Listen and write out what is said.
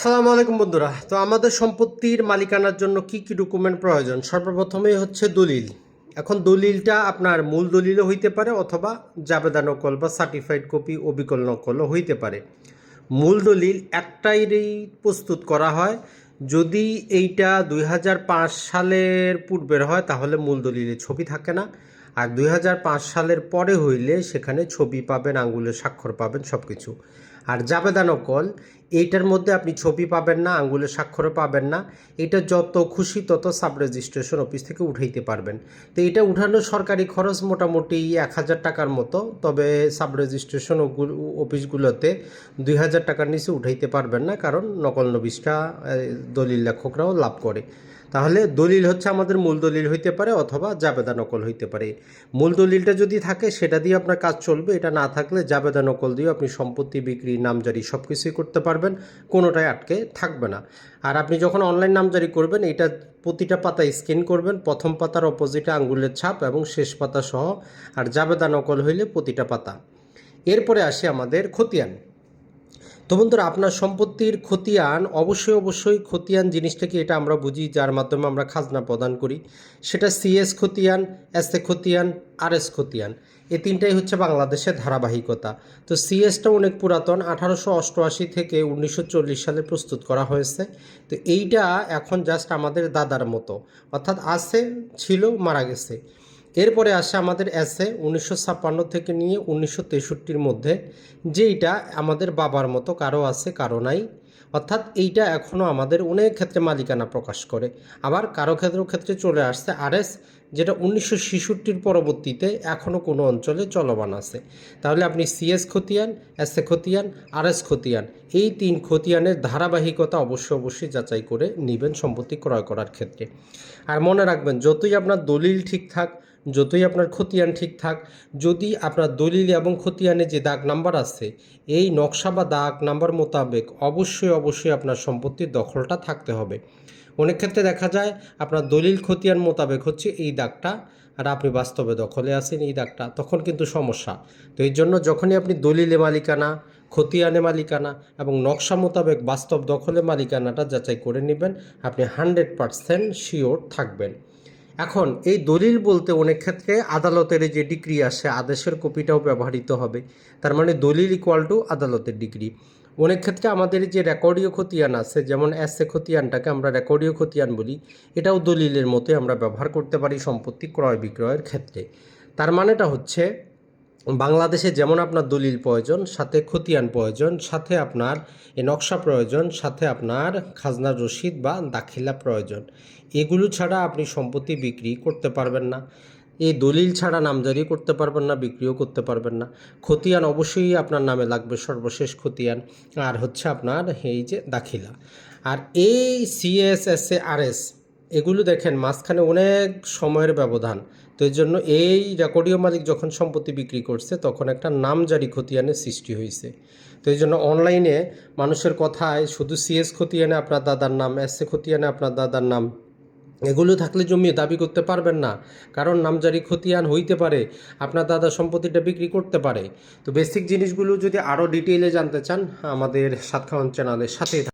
সালামু আলাইকুম বন্ধুরা। তো আমাদের সম্পত্তির মালিকানার জন্য কি কি ডকুমেন্ট প্রয়োজন? সর্বপ্রথমেই হচ্ছে দলিল। এখন দলিলটা আপনার মূল দলিলও হইতে পারে অথবা জাবেদা নকল বা সার্টিফাইড কপি অবিকল নকলও হইতে পারে। মূল দলিল একটাই প্রস্তুত করা হয়। যদি এইটা দুই হাজার পাঁচ সালের পূর্বের হয়, তাহলে মূল দলিলে ছবি থাকে না। আর দুই হাজার পাঁচ সালের পরে হইলে সেখানে ছবি পাবেন, আঙ্গুলের স্বাক্ষর পাবেন সব কিছু আর জাবেদা নকল, এইটার মধ্যে আপনি ছবি পাবেন না, আঙ্গুলের স্বাক্ষরও পাবেন না। এটা যত খুশি তত সাব রেজিস্ট্রেশন অফিস থেকে উঠাইতে পারবেন। তো এটা উঠানো সরকারি খরচ মোটামুটি এক হাজার টাকার মতো, তবে সাব রেজিস্ট্রেশন অফিসগুলোতে দুই হাজার টাকার নিচে উঠাইতে পারবেন না, কারণ নকল নবিশটা দলিল লেখকরাও লাভ করে। তাহলে দলিল হচ্ছে আমাদের মূল দলিল হইতে পারে অথবা জাবেদা নকল হইতে পারে। মূল দলিলটা যদি থাকে, সেটা দিয়ে আপনার কাজ চলবে। এটা না থাকলে জাবেদা নকল দিয়ে আপনি সম্পত্তি, বিক্রি, নামজারি সব কিছুই করতে পারবেন। কোনোটাই আটকে থাকবে না। আর আপনি যখন অনলাইন নামজারি করবেন, এটা প্রতিটা পাতা স্ক্যান করবেন। প্রথম পাতার অপোজিটে আঙ্গুলের ছাপ এবং শেষ পাতা সহ। আর জাবেদা নকল হইলে প্রতিটা পাতা। এরপরে আসে আমাদের খতিয়ান। তো বন্ধুরা, আপনার সম্পত্তির খতিয়ান, অবশ্যই অবশ্যই খতিয়ান জিনিসটাকে এটা আমরা বুঝি, যার মাধ্যমে আমরা খাজনা প্রদান করি। সেটা সিএস খতিয়ান এস এ খতিয়ান আর এস খতিয়ান। এই তিনটাই হচ্ছে বাংলাদেশের ধারাবাহিকতা। তো সিএসটা অনেক পুরাতন, আঠারোশো অষ্টআশি থেকে উনিশশো চল্লিশ সালে প্রস্তুত করা হয়েছে। তো এইটা এখন জাস্ট আমাদের দাদার মতো, অর্থাৎ আছে, ছিল, মারা গেছে। এরপরে আসে আমাদের এসে উনিশশো ছাপ্পান্ন থেকে নিয়ে উনিশশো তেষট্টির মধ্যে, যেইটা আমাদের বাবার মতো কারও আছে, কারও নাই। অর্থাৎ এইটা এখনও আমাদের অনেক ক্ষেত্রে মালিকানা প্রকাশ করে। আবার কারও ক্ষেত্রেও ক্ষেত্রে চলে আসছে আরএস, যেটা উনিশশো ছেষট্টির পরবর্তীতে এখনও কোনো অঞ্চলে চলমান আছে। তাহলে আপনি সিএস খতিয়ান এস এ খতিয়ান আর এস খতিয়ান, এই তিন খতিয়ানের ধারাবাহিকতা অবশ্যই অবশ্যই যাচাই করে নেবেন সম্পত্তি ক্রয় করার ক্ষেত্রে। আর মনে রাখবেন, যতই আপনার দলিল ঠিক থাক যতই আপনার খতিয়ান ঠিক থাক, যদি আপনার দলিল এবং খতিয়ানে যে দাগ নাম্বার আছে, এই নকশা বা দাগ নাম্বার মোতাবেক অবশ্যই অবশ্যই আপনার সম্পত্তির দখলটা থাকতে হবে। অনেক ক্ষেত্রে দেখা যায়, আপনার দলিল খতিয়ান মোতাবেক হচ্ছে এই দাগটা, আর আপনি বাস্তবে দখলে আছেন এই দাগটা, তখন কিন্তু সমস্যা। তো এই জন্য যখনই আপনি দলিলে মালিকানা, খতিয়ানে মালিকানা এবং নকশা মোতাবেক বাস্তব দখলে মালিকানাটা যাচাই করে নেবেন, আপনি হান্ড্রেড পারসেন্ট শিওর থাকবেন। এখন, এই দলিল বলতে অনেক ক্ষেত্রে আদালতের যে ডিগ্রি আসে, আদেশের কপিটাও ব্যবহৃত হবে। তার মানে দলিল ইকুয়াল টু আদালতের ডিগ্রি। অনেক ক্ষেত্রে আমাদের যে রেকর্ডীয় খতিয়ান আছে, যেমন এসে খতিয়ানটাকে আমরা রেকর্ডীয় খতিয়ান বলি, এটাও দলিলের মতোই আমরা ব্যবহার করতে পারি সম্পত্তি ক্রয় বিক্রয়ের ক্ষেত্রে। তার মানেটা হচ্ছে বাংলাদেশে যেমন আপনার দলিল প্রয়োজন, সাথে খতিয়ান প্রয়োজন, সাথে আপনার এ নকশা প্রয়োজন, সাথে আপনার খাজনার রসিদ বা দাখিলা প্রয়োজন। এগুলো ছাড়া আপনি সম্পত্তি বিক্রি করতে পারবেন না। এই দলিল ছাড়া নামজারি করতে পারবেন না, বিক্রিও করতে পারবেন না। খতিয়ান অবশ্যই আপনার নামে লাগবে, সর্বশেষ খতিয়ান। আর হচ্ছে আপনার এই যে দাখিলা। আর এই সিএস এ আর এস এগুলো দেখেন, মাঝখানে অনেক সময়ের ব্যবধান। তো এই জন্য এই রেকর্ডীয় মালিক যখন সম্পত্তি বিক্রি করছে, তখন একটা নামজারি খতিয়ানের সৃষ্টি হয়েছে তো এই জন্য অনলাইনে মানুষের কথায় শুধু সিএস খতিয়ানে আপনার দাদার নাম, এস এ খতিয়ানে আপনার দাদার নাম, এগুলো থাকলে জমি দাবি করতে পারবেন না। কারণ নামজারি খতিয়ান হইতে পারে, আপনার দাদা সম্পত্তিটা বিক্রি করতে পারে। তো বেসিক জিনিসগুলো যদি আরও ডিটেইলে জানতে চান, আমাদের সাতখাওয়ান চ্যানেলের থাকুন।